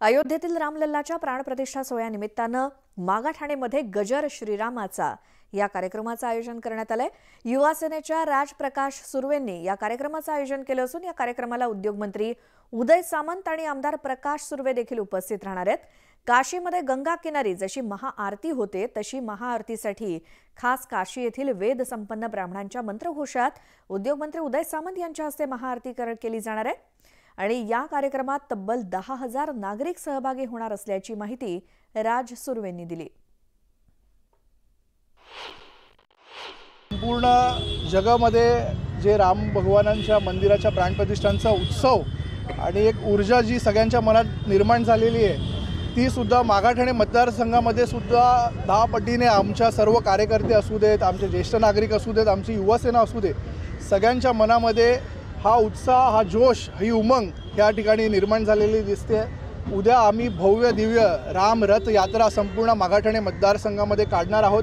अयोध्येतील रामलल्लाच्या प्राणप्रतिष्ठा सोहळ्यानिमित्तानं मागाठाणेमध्ये गजर श्रीरामाचा या कार्यक्रमाचं आयोजन करण्यात आलंय. युवासेनेच्या राजप्रकाश सुर्वेंनी या कार्यक्रमाचं आयोजन केलं असून या कार्यक्रमाला उद्योगमंत्री उदय सामंत आणि आमदार प्रकाश सुर्वे देखील उपस्थित राहणार आहेत. काशीमध्ये गंगा किनारी जशी महाआरती होते तशी महाआरतीसाठी खास काशी येथील वेद संपन्न ब्राह्मणांच्या मंत्रघोषात उद्योगमंत्री उदय सामंत यांच्या हस्ते महाआरती केली जाणार आहे. आणि या कार्यक्रमात तब्बल दहा हजार नागरिक सहभागी होणार असल्याची माहिती राज सुर्वेंनी दिली. संपूर्ण जगामध्ये जे राम भगवानांच्या मंदिराच्या प्राणप्रतिष्ठांचा उत्सव आणि एक ऊर्जा जी सगळ्यांच्या मनात निर्माण झालेली आहे ती सुद्धा मागाठाणे मतदारसंघामध्ये सुद्धा दहा पटीने आमच्या सर्व कार्यकर्ते असू देत आमचे ज्येष्ठ नागरिक असू देत आमची युवासेना असू दे सगळ्यांच्या मनामध्ये हा उत्साह हा जोश ही उमंग या ठिकाणी निर्माण झालेली दिसते उद्या आम्ही भव्य दिव्य राम रथ यात्रा संपूर्ण मागाठाणे मतदारसंघामध्ये काढणार आहोत.